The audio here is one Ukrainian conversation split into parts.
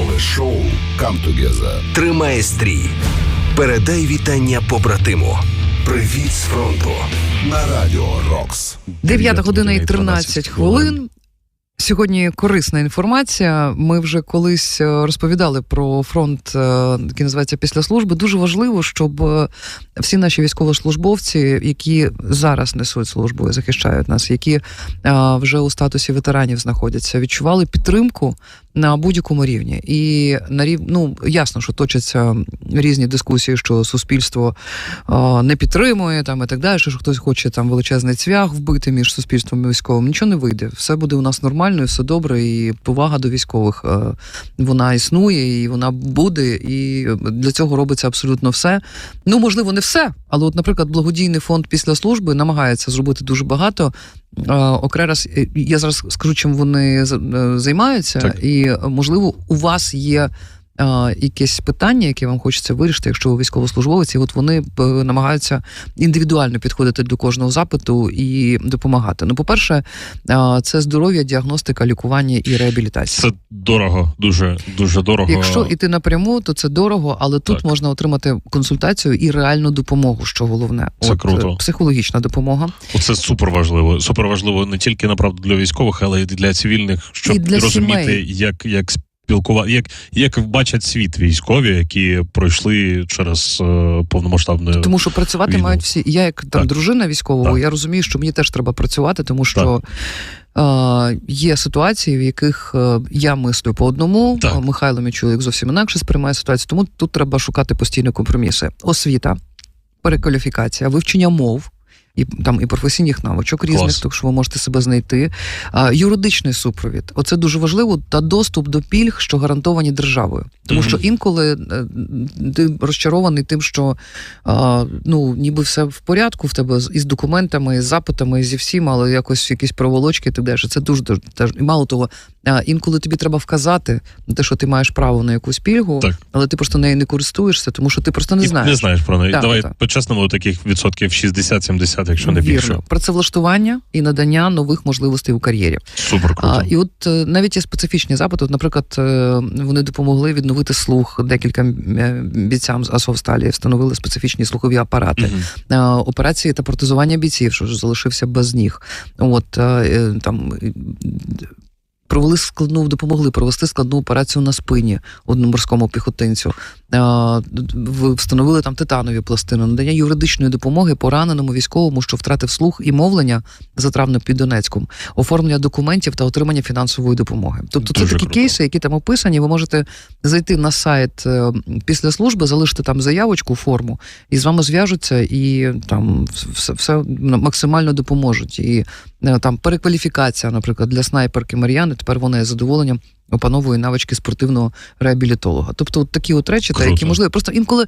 Ранкове шоу «Come Together». Тримає стрій. Передай вітання побратиму. Привіт з фронту на радіо Рокс. 9 година і 13 хвилин. Сьогодні корисна інформація. Ми вже колись е, розповідали про фронт, е, який називається після служби. Дуже важливо, щоб е, всі наші військовослужбовці, які зараз несуть службу і захищають нас, які вже у статусі ветеранів знаходяться, відчували підтримку на будь-якому рівні. І на рів... ну, ясно, що точаться різні дискусії, що суспільство не підтримує там і так далі, що хтось хоче там величезний цвях вбити між суспільством і військовим. Нічого не вийде. Все буде у нас нормально, і все добре, і повага до військових е, вона існує, і вона буде. І для цього робиться абсолютно все. Ну, можливо, не все, але, от, наприклад, благодійний фонд після служби намагається зробити дуже багато. Окрераз, Окремо е, я зараз скажу, чим вони е, займаються, Так. і е, можливо, у вас є. Е, Якесь питання, яке вам хочеться вирішити, якщо ви військовослужбовець, і от вони намагаються індивідуально підходити до кожного запиту і допомагати. Ну, по-перше, е, це здоров'я, діагностика, лікування і реабілітація. Це дорого, дуже дуже дорого. Якщо іти напряму, то це дорого, але тут Так. можна отримати консультацію і реальну допомогу, що головне. Це е, круто. Психологічна допомога. Це супер важливо. Супер важливо не тільки направду для військових, але й для цивільних, щоб для розуміти, сімей. як, як спілкувати, як, як бачать світ військові, які пройшли через е, повномасштабну Тому що працювати війну. мають всі. Я, як там Так. дружина військового, Так. я розумію, що мені теж треба працювати, тому що. Е, є ситуації, в яких е, я мислю по одному, Так. а Михайло мій зовсім інакше сприймає ситуацію. Тому тут треба шукати постійні компроміси. Освіта, перекваліфікація, вивчення мов. І там і професійних навичок різних, Клас. так що ви можете себе знайти. А, юридичний супровід. Оце дуже важливо, та доступ до пільг, що гарантовані державою. Тому Мгм. що інколи е, ти розчарований тим, що а, ну, ніби все в порядку в тебе із документами, із запитами, зі всім, але якось якісь проволочки і так далі. Це дуже дуже теж. І мало того, а, інколи тобі треба вказати на те, що ти маєш право на якусь пільгу, Так. але ти просто нею не користуєшся, тому що ти просто не І знаєш. не знаєш про неї. Так, Давай так. по-чесному таких відсотків 60-70, якщо не більше. Вірно. Працевлаштування і надання нових можливостей у кар'єрі. Супер круто. А, і от е, навіть є специфічні запити. От, наприклад, е, вони допомогли відновити слух декілька е, бійцям з Асовсталі, встановили специфічні слухові апарати. Е, Операції та протезування бійців, що ж залишився без ніг. От там. Провели складну, допомогли провести складну операцію на спині одному морському піхотинцю. Встановили там титанові пластини, надання юридичної допомоги пораненому військовому, що втратив слух і мовлення за травму під Донецьком, оформлення документів та отримання фінансової допомоги. Тобто це такі круто. кейси, які там описані. Ви можете зайти на сайт е, після служби, залишити там заявочку, форму, і з вами зв'яжуться, і там все, все максимально допоможуть. І там перекваліфікація, наприклад, для снайперки Мар'яни. Тепер вона з задоволенням опановує навички спортивного реабілітолога. Тобто, от такі от речі, та які можливі. Просто інколи.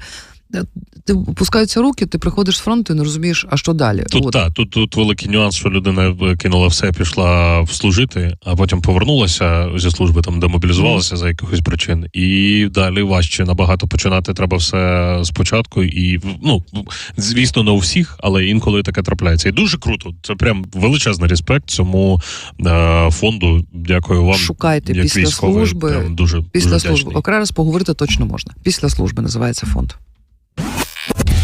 Ти пускаються руки, ти приходиш з фронту і не розумієш, а що далі? Тут От. так, тут, тут великий нюанс, що людина е, кинула все, пішла служити, а потім повернулася зі служби, там демобілізувалася за якихось причин, і далі важче набагато починати треба все спочатку. І ну звісно, не у всіх, але інколи таке трапляється. І дуже круто. Це прям величезний респект цьому е, фонду. Дякую вам. Шукайте як після військовий. служби. Прям дуже Після дуже служби. Окремо раз поговорити точно можна. Після служби називається фонд.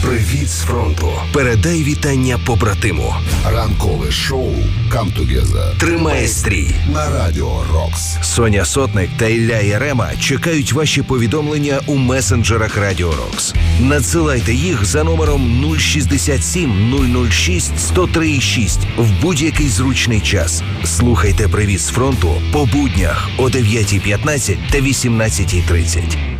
Привіт з фронту. Передай вітання побратиму. Ранкове шоу «Come Together» Тримає стрій. на радіо Рокс. Соня Сотник та Ілля Ярема чекають ваші повідомлення у месенджерах Радіо Рокс. Надсилайте їх за номером 067 006 1036 в будь-який зручний час. Слухайте привіт з фронту по буднях о 9.15 та 18.30.